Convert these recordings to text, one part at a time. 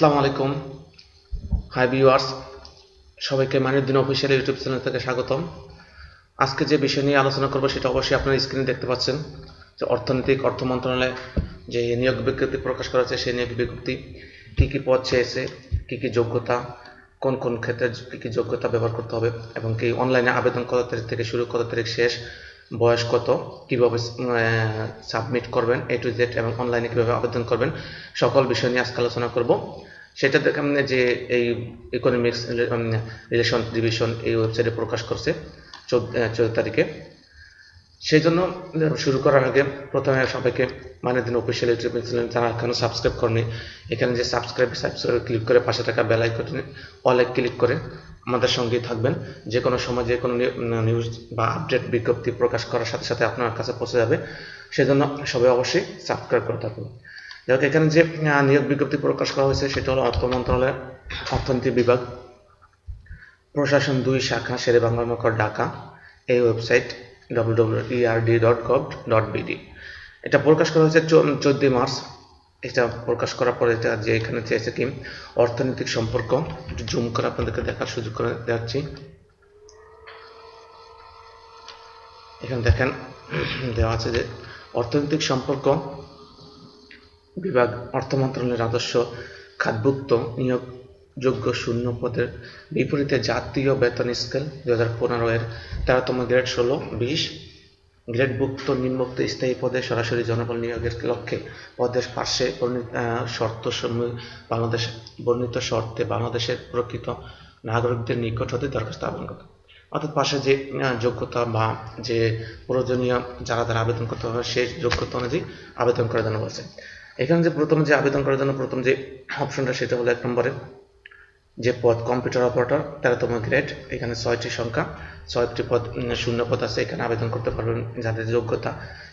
আসসালামু আলাইকুম। Hi viewers সবাইকে মানিউদ্দিন অফিসিয়াল ইউটিউব চ্যানেল থেকে স্বাগতম। আজকে যে বিষয় নিয়ে আলোচনা করব সেটা অবশ্যই আপনারা স্ক্রিনে দেখতে পাচ্ছেন যে অর্থনৈতিক অর্থ মন্ত্রণালয়ে যে নিয়োগ বিজ্ঞপ্তি প্রকাশ করা হয়েছে সেই নিয়োগ বিজ্ঞপ্তি কী কী পদ চেয়েছে, কী কী যোগ্যতা, কোন কোন ক্ষেত্রে কী কী যোগ্যতা ব্যবহার করতে হবে এবং কি অনলাইনে আবেদন কত তারিখ থেকে শুরু, কত তারিখ শেষ বয়স কত, কীভাবে সাবমিট করবেন এ টু জেড এবং অনলাইনে কীভাবে আবেদন করবেন, সকল বিষয় নিয়ে আজকে আলোচনা করব। সেটা দেখে যে এই ইকোনমিক্স রিলেশন ডিভিশন এই ওয়েবসাইটে প্রকাশ করছে চোদ্দ তারিখে। সেই জন্য শুরু করার আগে প্রথমে সবাইকে মানে দিন অফিসিয়াল ইউটিউব চ্যানেল যারা এখনও সাবস্ক্রাইব করেনি। এখানে যে সাবস্ক্রাইব সাবস্ক্রাইব ক্লিক করে পাশে থাকা বেল আইকনে অলে ক্লিক করে আমাদের সঙ্গেই থাকবেন। যে কোনো সময় যে কোনো নিউজ বা আপডেট বিজ্ঞপ্তি প্রকাশ করার সাথে সাথে আপনার কাছে পৌঁছে যাবে। সেজন্য সবাই অবশ্যই সাবস্ক্রাইব করে থাকবেন যাই হোক, এখানে যে নিয়োগ বিজ্ঞপ্তি প্রকাশ করা হয়েছে, সেটা হলো অর্থ মন্ত্রণালয়ের অর্থনীতি বিভাগ, প্রশাসন দুই শাখা, শেরে বাংলা মকর ঢাকা, এই website WWERD dot gov dot BD এটা প্রকাশ করা হয়েছে চোদ্দই মার্চ। এটা প্রকাশ করার পরে এটা যে এখানে চেয়েছে কি অর্থনৈতিক সম্পর্ক জুম করে আপনাদেরকে দেখার সুযোগ করে দেখাচ্ছি। এখানে দেখেন, দেওয়া আছে যে অর্থনৈতিক সম্পর্ক, বিভাগ, অর্থ মন্ত্রণালয়ের রাজস্ব খাতভুক্ত, নিয়োগযোগ্য শূন্য পদের বিপরীতে জাতীয় বেতন স্কেল দু হাজার পনেরো এর তেরোতম গ্রেড ষোলো, বিশ গ্রেডভুক্ত নিম্নোক্ত স্থায়ী পদে সরাসরি জনবল নিয়োগের লক্ষ্যে পদের পার্শ্বে শর্ত বাংলাদেশ, বর্ণিত শর্তে বাংলাদেশের প্রকৃত নাগরিকদের নিকট হতে দরখাস্ত আবেদন করতে অর্থাৎ পাশে যে যোগ্যতা বা যে প্রয়োজনীয় যারা তারা আবেদন করতে হবে, সেই যোগ্যতা অনুযায়ী আবেদন করার জন্য বলছে। এখানে যে প্রথম যে আবেদন করার জন্য প্রথম যে অপশনটা সেটা হলো এক নম্বরে যে পদ কম্পিউটার অপারেটর তেরোতম গ্রেড এখানে ছয়টি সংখ্যা, ছয়টি পদ শূন্য পদ আছে, এখানে আবেদন করতে পারবেন যাদের যোগ্যতা।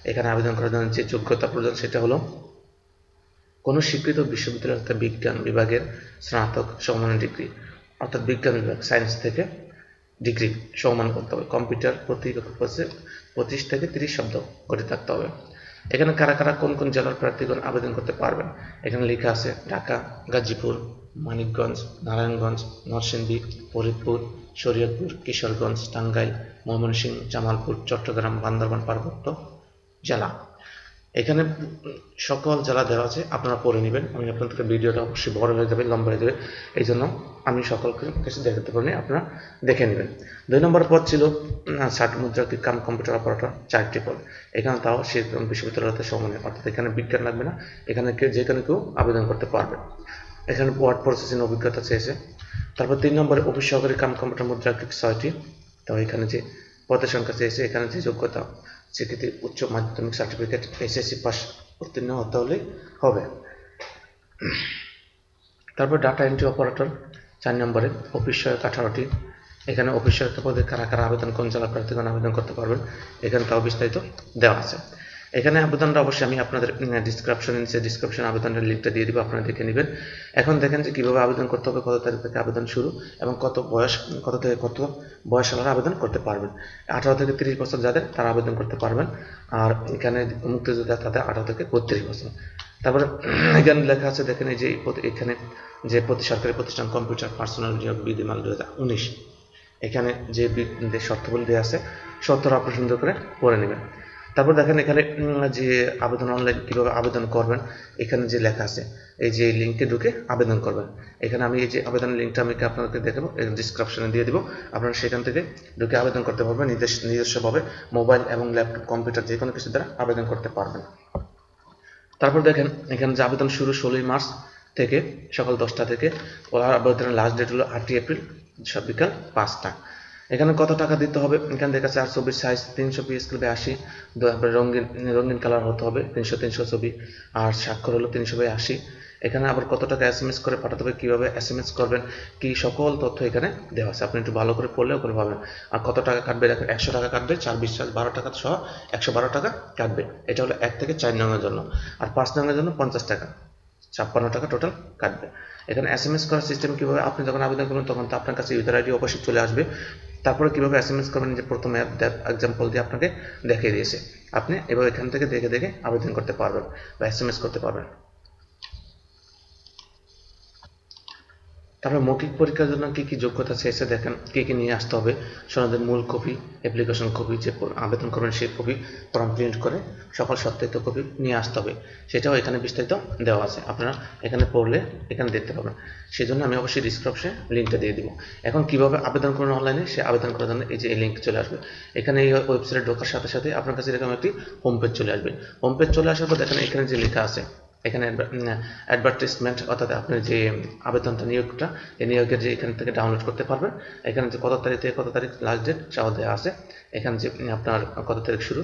এখানে আবেদন করার জন্য যে যোগ্যতা প্রয়োজন সেটা হলো কোনো স্বীকৃত বিশ্ববিদ্যালয় অর্থাৎ বিজ্ঞান বিভাগের স্নাতক সমমানের ডিগ্রি অর্থাৎ বিজ্ঞান বিভাগ সায়েন্স থেকে ডিগ্রি সমান করতে হবে। কম্পিউটার প্রতি পঁচিশ থেকে তিরিশ শব্দ করে থাকতে হবে। এখানে কারা কারা কোন কোন জেলার প্রার্থীগণ আবেদন করতে পারবেন? এখানে লেখা আছে ঢাকা, গাজীপুর, মানিকগঞ্জ, নারায়ণগঞ্জ, নরসিংদী, ফরিদপুর, শরীয়তপুর, কিশোরগঞ্জ, টাঙ্গাইল, ময়মনসিংহ, জামালপুর, চট্টগ্রাম, বান্দরবান, পার্বত্য জেলা। এখানে সকল যারা দেওয়া আছে, আপনারা পড়ে নেবেন। আমি আপনাদেরকে ভিডিওটা অবশ্যই বড় হয়ে যাবে, লম্বা হয়ে যাবে। এই জন্য আমি সকলকে কাছে দেখাতে পারিনি, আপনারা দেখে নেবেন। দুই নম্বর পদ ছিল ষাট মুদ্রাকৃত কাম কম্পিউটার অপারেটর, চারটি পদ। এখানে তাও সে বিশ্ববিদ্যালয়তে সমানে অর্থাৎ এখানে বিজ্ঞান লাগবে না, এখানে কেউ যেখানে কেউ আবেদন করতে পারবে। এখানে ওয়ার্ড প্রসেসিং অভিজ্ঞতা চেয়েছে। তারপর তিন নম্বরে অফিস সহকারী কাম কম্পিউটার মুদ্রাকৃত ছয়টি। তো এখানে যে পদের সংখ্যা চেয়েছে, এখানে যে যোগ্যতা, সেক্ষেত্রে উচ্চ মাধ্যমিক সার্টিফিকেট এসএসসি পাস উত্তীর্ণ হতে হলে হবে। তারপর ডাটা এন্ট্রি অপারেটর চার নম্বরে অফিস সহায়ক আঠারোটি। এখানে অফিস সহায়ক পদে কারা কারা আবেদন কোন জেলা প্রার্থীগণ আবেদন করতে পারবেন, এখানে তাও বিস্তারিত দেওয়া আছে। এখানে আবেদনটা অবশ্যই আমি আপনাদের ডিসক্রিপশনে নিচে ডিসক্রিপশন আবেদনের লিঙ্কটা দিয়ে দিব, আপনারা দেখে নেবেন। এখন দেখেন যে কীভাবে আবেদন করতে হবে, কত তারিখ থেকে আবেদন শুরু এবং কত বয়স, কত থেকে কত বয়স আলাদা আবেদন করতে পারবেন। আঠারো থেকে তিরিশ বছর যাদের, তারা আবেদন করতে পারবেন। আর এখানে মুক্তিযোদ্ধা, তাদের আঠারো থেকে বত্রিশ বছর। তারপরে এখানে লেখা আছে, দেখেন এই যে এখানে যে প্রতি সরকারি প্রতিষ্ঠান কম্পিউটার পার্সোনাল নিয়োগ বিধিমাল দু হাজার উনিশ। এখানে যে শর্তগুলি দেওয়া আছে শর্তরা আপনি সুন্দর করে পড়ে নেবেন। তারপর দেখেন এখানে যে আবেদন অনলাইন কীভাবে আবেদন করবেন, এখানে যে লেখা আছে, এই যে লিঙ্কে ঢুকে আবেদন করবেন। এখানে আমি এই যে আবেদনের লিঙ্কটা আমি আপনাদেরকে দেখাবো ডিসক্রিপশনে দিয়ে দিব। আপনারা সেখান থেকে ঢুকে আবেদন করতে পারবেন নিজস্ব নিজস্বভাবে মোবাইল এবং ল্যাপটপ কম্পিউটার যে কোনো কিছু দ্বারা আবেদন করতে পারবেন। তারপর দেখেন, এখানে যে আবেদন শুরু ষোলোই মার্চ থেকে সকাল দশটা থেকে আবেদনের লাস্ট ডেট হলো আটই এপ্রিল বিকাল পাঁচটা। এখানে কত টাকা দিতে হবে? এখানে যাচ্ছে আর ছবির সাইজ তিনশো পিএস কিলো আশি। রঙিন রঙিন কালার হতে হবে, তিনশো তিনশো ছবি। আর স্বাক্ষর হলো তিনশো বাই আশি। এখানে আবার কত টাকা এস এম এস করে পাঠাতে হবে, কীভাবে এস এম এস করবেন, কি সকল তথ্য এখানে দেওয়া আছে। আপনি একটু ভালো করে পড়লেও করে পাবেন আর কত টাকা কাটবে? দেখেন, একশো টাকা কাটবে, চার বিশ চার্জ বারো টাকা সহ একশো বারো টাকা কাটবে। এটা হলো এক থেকে চার নঙের জন্য। আর পাঁচ নঙের জন্য পঞ্চাশ টাকা, ছাপ্পান্ন টাকা টোটাল কাটবে। এখানে এস এম এস করার সিস্টেম কীভাবে? আপনি যখন আবেদন করবেন, তখন তো আপনার কাছে ইউজার আইডি অবশ্যই চলে আসবে। তারপরে কীভাবে এস করবেন, যে প্রথমে এক্সাম্পল দিয়ে আপনাকে দেখিয়ে দিয়েছে। আপনি এবার এখান থেকে দেখে দেখে আবেদন করতে পারবেন বা এস করতে পারবেন। তারপরে মৌখিক পরীক্ষার জন্য কি কি যোগ্যতা চেয়েছে দেখেন, কি কি নিয়ে আসতে হবে। সনদের মূল কপি অ্যাপ্লিকেশন কপি, যে আবেদন করবেন সেই কপি ফর্ম প্রিন্ট করে সকল সত্যায়িত কপি নিয়ে আসতে হবে। সেটাও এখানে বিস্তারিত দেওয়া আছে। আপনারা এখানে পড়লে এখানে দেখতে পাবেন। সেই জন্য আমি অবশ্যই ডিসক্রিপশনে লিঙ্কটা দিয়ে দিব। এখন কীভাবে আবেদন করবেন অনলাইনে সে আবেদন করার জন্য এই যে এই লিঙ্ক চলে আসবে। এখানে এই ওয়েবসাইটে ঢোকার সাথে সাথে আপনার কাছে এরকম একটি হোম পেজ চলে আসবে। হোম পেজ চলে আসার পর দেখেন এখানে যে লেখা আছে এখানে অ্যাডভার্টাইজমেন্ট অর্থাৎ আপনি যে আবেদনটা নিয়োগটা, এই নিয়োগের যে এখান থেকে ডাউনলোড করতে পারবেন, এখানে যে কত তারিখ থেকে কত তারিখ লাস্ট ডেট চাওয়া দেওয়া আছে, এখানে যে আপনার কত তারিখ শুরু,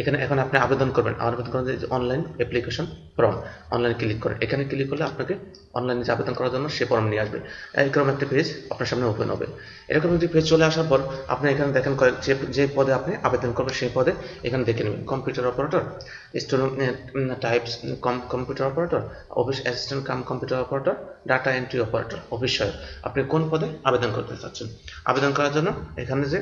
এখানে এখন আপনি আবেদন করবেন, আবেদন করেন যে online application form online click করেন, এখানে ক্লিক করলে আপনাকে অনলাইনে যে আবেদন করার জন্য সে ফর্ম নিয়ে আসবে, এরকম একটা পেজ আপনার সামনে ওপেন হবে, এরকম একটি পেজ চলে আসার পর আপনি এখানে দেখেন যে যে পদে আপনি আবেদন করবেন সেই পদে এখানে দেখে নেবেন computer operator student types computer operator office assistant cum computer operator data entry operator office সহায়ক। আপনি কোন পদে আবেদন করতে চাচ্ছেন? আবেদন করার জন্য এখানে যে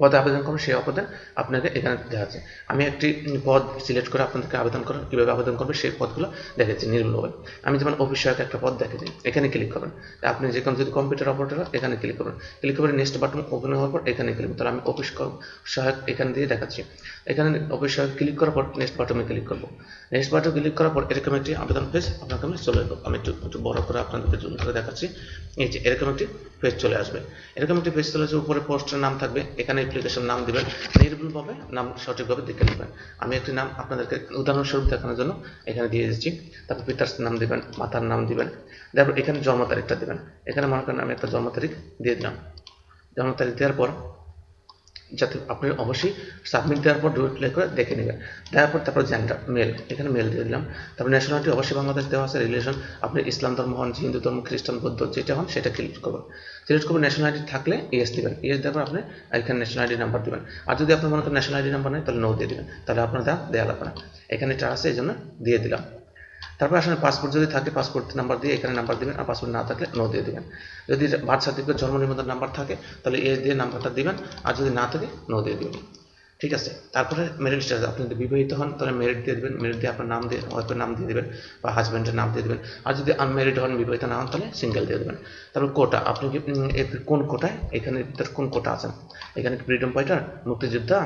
পদে আবেদন করবেন সেই পদে আপনাকে এখানে দেওয়া আছে। আমি একটি পদ সিলেক্ট করে আপনাদেরকে আবেদন করার, কীভাবে আবেদন করবে সেই পদগুলো দেখেছি নির্ভুলভাবে আমি যেমন অফিস একটা পদ দেখেছি এখানে ক্লিক করবেন। আপনি যে কোনো যদি কম্পিউটার অপারেটর এখানে ক্লিক করবেন। ক্লিক করে নেক্সট বাটন ওপেন হওয়ার পর এখানে ক্লিক তাহলে আমি অফিস সহায়ক এখান দিয়ে দেখাচ্ছি। এখানে অফিস সহায়ক ক্লিক করার পর নেক্সট বাটনে ক্লিক করব। নেক্সট বাটনে ক্লিক করার পর এরকম একটি আবেদন পেজ আপনার সামনে চলে আসবে। আমি একটু একটু বড় করে আপনাদেরকে জুম করে দেখাচ্ছি। এই যে এরকম একটি পেজ চলে আসবে। এরকম একটি পেজ চলে আসবে, উপরে পোস্টের নাম থাকবে। এখানে অ্যাপ্লিকেশন নাম দিবেন নির্ভুলভাবে নাম সঠিকভাবে দেখে নেবেন। আমি একটি নাম আপনাদেরকে উদাহরণস্বরূপ দেখানোর জন্য এখানে দিয়ে দিচ্ছি। তারপর পিতার নাম দিবেন, মাতার নাম দিবেন, তারপর এখানে জন্ম তারিখটা দিবেন। এখানে মনে করেন আমি একটা জন্ম তারিখ দিয়ে দিলাম। জন্ম তারিখ দেওয়ার পর যাতে আপনি অবশ্যই সাবমিট দেওয়ার পর প্লে করে দেখে নেবেন। দেওয়ার পর তারপর জেন্ডার মেল এখানে মেল দিয়ে দিলাম। তারপর ন্যাশনালিটি অবশ্যই বাংলাদেশ দেওয়া আছে রিলেশন আপনি ইসলাম ধর্ম হন, হিন্দু ধর্ম, খ্রিস্টান, বৌদ্ধ, যেটা হন, সেটা সিলেক্ট করবেন সিলেক্ট করবেন ন্যাশনালিটি থাকলে ইয়েস দিবেন। ইয়েস দেওয়ার পর আপনি এখানে ন্যাশনালিটি নাম্বার দিবেন। আর যদি আপনার মনে করেন ন্যাশনালিটি নাম্বার নেই, তাহলে নো দিয়ে দিবেন। তাহলে আপনার দেওয়া লাগবে না। এখানে এটা আছে, এই জন্য দিয়ে দিলাম। তারপর আসলে পাসপোর্ট যদি থাকে পাসপোর্ট নাম্বার দিয়ে এখানে নাম্বার দিবেন, আর পাসপোর্ট না থাকলে নো দিয়ে দেবেন। যদি বার্থ সার্টিফিকেট জন্ম নিবন্ধন নাম্বার থাকে, তাহলে এস দিয়ে নাম্বারটা দিবেন, আর যদি না থাকে নো দিয়ে দিবেন। ঠিক আছে? তারপরে মেরিট স্ট্যাটাস আপনি যদি বিবাহিত হন, তাহলে মেরিট দিয়ে দেবেন। মেরিট দিয়ে আপনার নাম দিয়ে ওয়াইফের নাম দিয়ে দেবেন বা হাজব্যান্ডের নাম দিয়ে দেবেন। আর যদি আনমেরিড হন, বিবাহিত না হন, তাহলে সিঙ্গেল দিয়ে দেবেন। তারপর কোটা আপনি কি কোন কোটায় এখানে কোন কোটা আছেন এখানে ফ্রিডম ফাইটার মুক্তিযোদ্ধা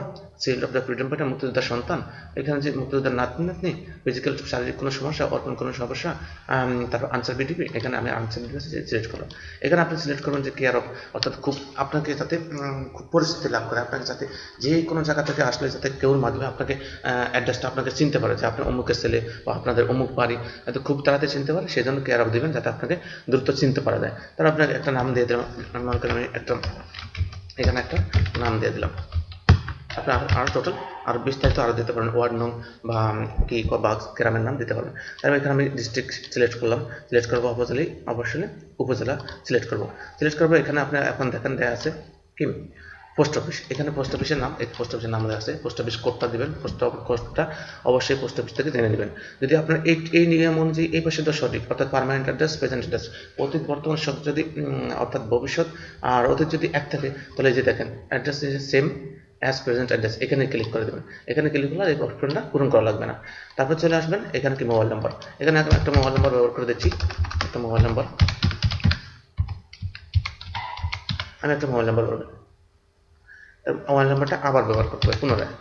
seal of the freedom fighter মুক্তিযোদ্ধার সন্তান। এখানে যে মুক্তিযোদ্ধার নাতনি নাতনি ফিজিক্যাল শারীরিক কোনো সমস্যা, অর্পণ কোনো সমস্যা তারপর আনসার বিডিপি এখানে আমি আনসার বিডিপি সিলেক্ট করলাম এখানে আপনি সিলেক্ট করবেন যে কেয়ার অফ অর্থাৎ খুব, আপনাকে যাতে খুব পরিস্থিতি লাভ করে, আপনাকে যাতে যে কোনো জায়গা থেকে আসলে যাতে কেউর মাধ্যমে আপনাকে অ্যাড্রেসটা আপনাকে চিনতে পারে যে আপনি অমুকের ছেলে বা আপনাদের অমুক বাড়ি যাতে খুব তাড়াতাড়ি চিনতে পারে সেই জন্য কেয়ার অফ দেবেন যাতে আপনাকে দ্রুত চিনতে পারা যায়। তাহলে আপনাকে একটা নাম দিয়ে দিলাম মনে করেন আমি একটা এখানে একটা নাম দিয়ে দিলাম। আপনি আরো- আরও টোটাল আরও বিস্তারিত আরও দিতে পারেন ওয়ার্ড নং বা কি বা গ্রামের নাম দিতে পারবেন তারপর এখানে আমি ডিস্ট্রিক্ট সিলেক্ট করলাম। সিলেক্ট করব অবশ্যই অবশ্যই উপজেলা সিলেক্ট করব। সিলেক্ট করব, এখানে আপনি এখন দেখেন দেওয়া আছে, কি? পোস্ট অফিস এখানে পোস্ট অফিসের নাম, এই পোস্ট অফিসের নাম আছে পোস্ট অফিস কোডটা দিবেন পোস্ট কোডটা অবশ্যই পোস্ট অফিস থেকে জেনে নেবেন। যদি আপনার এই এই নিয়ম অনুযায়ী এই পাশে সঠিক, অর্থাৎ পার্মানেন্ট অ্যাড্রেস প্রেজেন্ট অ্যাড্রেস অতীত, বর্তমান সব যদি অর্থাৎ ভবিষ্যৎ আর অতীত যদি এক থাকে, তাহলে যে দেখেন address same as present address এখানে ক্লিক করে দেবেন। এখানে ক্লিক করলে এই অপশনটা পূরণ করা লাগবে না। তারপর চলে আসবেন, এখানে কি মোবাইল নাম্বার এখানে এখন একটা মোবাইল নাম্বার ব্যবহার করে দিচ্ছি, একটা মোবাইল নাম্বার আমি একটা মোবাইল নাম্বার ব্যবহার মোবাইল নাম্বারটা আবার ব্যবহার করতে হবে পুনরায়।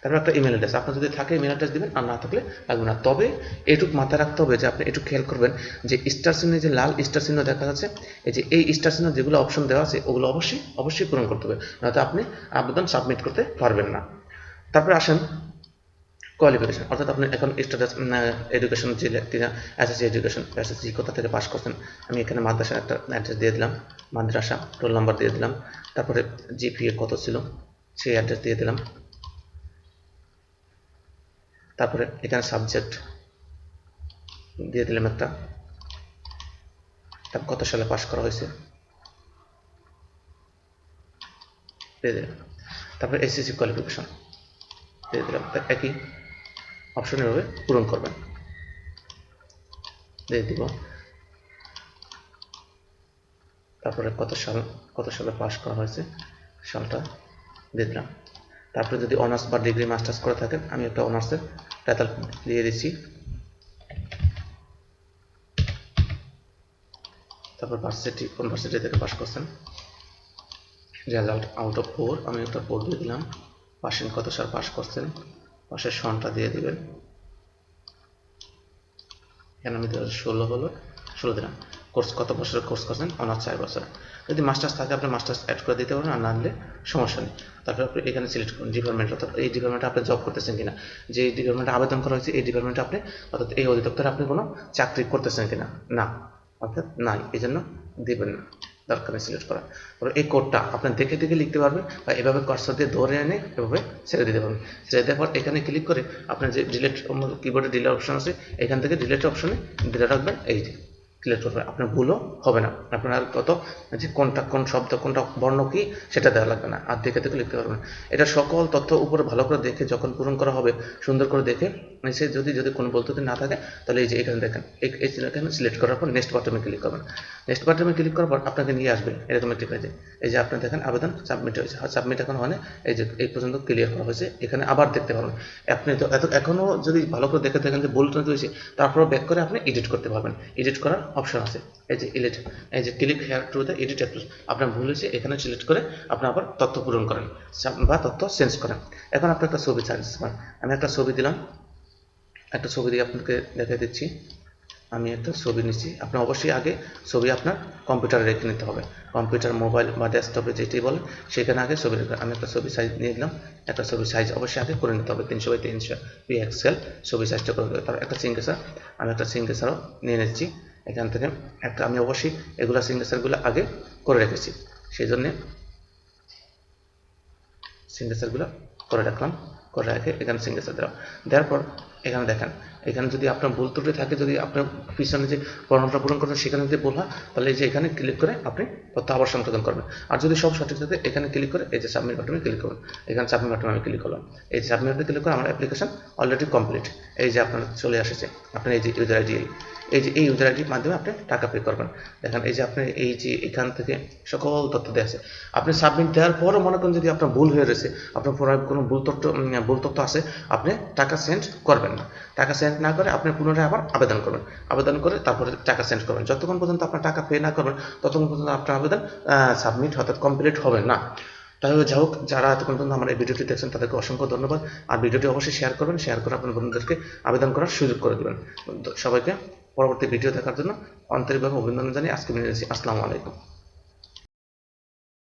তারপর একটা ইমেল অ্যাড্রেস আপনার যদি থাকে ইমেল অ্যাড্রেস দিবেন, আর না থাকলে লাগবে না। তবে এটুক মাথায় রাখতে হবে যে আপনি একটু খেয়াল করবেন যে স্টার চিহ্নে যে লাল স্টার চিহ্ন দেখা যাচ্ছে, এই যে এই স্টার চিহ্ন যেগুলো অপশন দেওয়া আছে, ওগুলো অবশ্যই অবশ্যই পূরণ করতে হবে। নয়তো আপনি আবেদন সাবমিট করতে পারবেন না। তারপরে আসেন কোয়ালিফিকেশন অর্থাৎ আপনি এখন স্ট্যাটাস এডুকেশন যে এসএসসি এডুকেশন এসএসসি কোথা থেকে পাস করছেন, আমি এখানে মাদ্রাসার একটা অ্যাড্রেস দিয়ে দিলাম, মাদ্রাসা রোল নাম্বার দিয়ে দিলাম, তারপরে জিপিএ কত ছিল, সেই অ্যাড্রেস দিয়ে দিলাম। তারপরে এখানে সাবজেক্ট দিয়ে দিলাম একটা, তারপর কত সালে পাস করা হয়েছে, দিয়ে দিলাম। তারপরে এসএসসি কোয়ালিফিকেশন দিয়ে দিলাম। একই অপশন এভাবে পূরণ করবেন। দিব। তারপরে কত সাল, কত সালে পাস করা হয়েছে সালটা দিলাম। তারপরে যদি অনার্স বা ডিগ্রি মাস্টার্স করে থাকেন, আমি একটা অনার্সের টাইটেল দিয়ে দিচ্ছি। তারপর ভার্সিটি কোন ভার্সিটি থেকে পাস করছেন? রেজাল্ট আউট অফ ফোর আমি একটা ফোর দিয়ে দিলাম। পার্সেন্ট কত সাল পাস করছেন? পাশের সনটা দিয়ে দিবেন। এখানে আমি ষোলো হলো, ষোলো দিলাম। কোর্স কত বছরের কোর্স করছেন? অনার্স চার বছর। যদি মাস্টার্স থাকে, আপনি মাস্টার্স অ্যাড করে দিতে পারেন, আর না হলে সমস্যা নেই। তারপর আপনি এখানে সিলেক্ট করুন ডিপার্টমেন্ট অর্থাৎ এই ডিপার্টমেন্টে আপনি জব করতেছেন কিনা। যে ডিপার্টমেন্টে আবেদন করা হয়েছে, এই ডিপার্টমেন্টে আপনি, অর্থাৎ এই অধিদপ্তরে আপনি কোনো চাকরি করতেছেন কিনা? না, অর্থাৎ নাই এই জন্য দেবেন না। দরকার সিলেক্ট করা। তারপর এই কোডটা আপনি দেখে দেখে লিখতে পারবেন বা এভাবে কার্সার দিয়ে ধরে এনে এভাবে ছেড়ে দিতে পারবেন। ছেড়ে দেওয়ার পর এখানে ক্লিক করে আপনার যে ডিলেট কিবোর্ডে ডিলেট অপশন আছে, এখান থেকে ডিলেট অপশনে দিলে রাখবেন এই ডিলেট করবে। আপনার ভুলও হবে না। আপনার কত, যে কোনটা, কোন শব্দ, কোনটা বর্ণ কি, সেটা দেওয়া লাগবে না। আর দেখে দেখে লিখতে পারবেন। এটা সকল তথ্য উপরে ভালো করে দেখে, যখন পূরণ করা হবে, সুন্দর করে দেখে সে যদি যদি কোনো বলতে না থাকে, তাহলে এই যে এখানে দেখেন, এই এখানে সিলেক্ট করার পর নেক্সট বাটনে ক্লিক করবেন। নেক্সট বাটনে ক্লিক করার পর আপনাকে নিয়ে আসবে এরকম একটি পেজে এই যে আপনি দেখেন আবেদন সাবমিট হয়েছে। সাবমিট এখন হয় এই যে এই পর্যন্ত ক্লিয়ার করা হয়েছে, এখানে আবার দেখতে পারবেন। আপনি তো এত এখনও যদি ভালো করে দেখে দেখেন যে টুল হয়েছে তারপরে ব্যাক করে আপনি এডিট করতে পারবেন। এডিট করার অপশন আছে। এই যে ইলেট এই যে click here to the edit applies আপনার ভুল হয়েছে, এখানে সিলেক্ট করে আপনি আবার তথ্য পূরণ করেন বা তথ্য চেঞ্জ করেন। এখন আপনি একটা ছবি চার্জ আমি একটা ছবি দিলাম। একটা ছবি দিয়ে আপনাকে দেখে দিচ্ছি। আমি একটা ছবি নিচ্ছি। আপনি অবশ্যই আগে ছবি আপনার কম্পিউটারে রেখে নিতে হবে। কম্পিউটার মোবাইল বা ডেস্কটপে যেটি বলে সেখানে আগে ছবি রেখে আমি একটা ছবি সাইজ নিয়ে নিলাম। একটা ছবি সাইজ অবশ্যই আগে করে নিতে হবে। তিনশো বাই তিনশো পি এক্সেল ছবি সাইজটা করে তারপর একটা সিঙ্গেসার আমি একটা সিঙ্গেসারও নিয়ে নিচ্ছি। এখান থেকে একটা আমি অবশ্যই এগুলো সিঙ্গেসারগুলো আগে করে রেখেছি। সেই জন্যে সিগনেচারগুলো করে রাখলাম, করে রেখে এখানে সিগনেচার দিলাম দেওয়ার পর এখানে দেখেন, এখানে যদি আপনার ভুল ত্রুটি থাকে, যদি আপনার পিছনে যে ফর্মটা পূরণ করবেন সেখানে যদি ভুল হয়, তাহলে এই যে এখানে ক্লিক করে আপনি তথ্য আবার সংশোধন করবেন। আর যদি সব সঠিক থাকে, এখানে ক্লিক করে এই যে সাবমিট বাটনে ক্লিক করবেন এখানে সাবমিট বাটনে আমি ক্লিক করলাম। এই সাবমিট বাটনে ক্লিক করে আমার অ্যাপ্লিকেশন অলরেডি কমপ্লিট এই যে আপনার চলে আসেছে আপনার এই যে ইউজার আইডি এই যে, এই ইউজার আইডির মাধ্যমে আপনি টাকা পে করবেন। দেখেন, এই যে আপনি এই যে এখান থেকে সকল তথ্য দেওয়া আছে। আপনি সাবমিট দেওয়ার পরও মনে করেন যদি আপনার ভুল হয়ে রয়েছে, আপনার কোনো ভুল তথ্য ভুল তথ্য আছে, আপনি টাকা সেন্ড করবেন না। টাকা সেন্ড না করে আপনি পুনরায় আবার আবেদন করবেন। আবেদন করে তারপরে টাকা সেন্ড করবেন। যতক্ষণ পর্যন্ত আপনার টাকা পে না করবেন, ততক্ষণ পর্যন্ত আপনার আবেদন সাবমিট অর্থাৎ কমপ্লিট হবে না। তাই যাই হোক, যারা এতক্ষণ পর্যন্ত আমার এই ভিডিওটি দেখছেন, তাদেরকে অসংখ্য ধন্যবাদ। আর ভিডিওটি অবশ্যই শেয়ার করবেন। শেয়ার করে আপনার বন্ধুদেরকে আবেদন করার সুযোগ করে দেবেন। সবাইকে পরবর্তী ভিডিও দেখার জন্য আন্তরিকভাবে অভিনন্দন জানিয়ে আজকে বিদায় নিচ্ছি। আসসালামু আলাইকুম।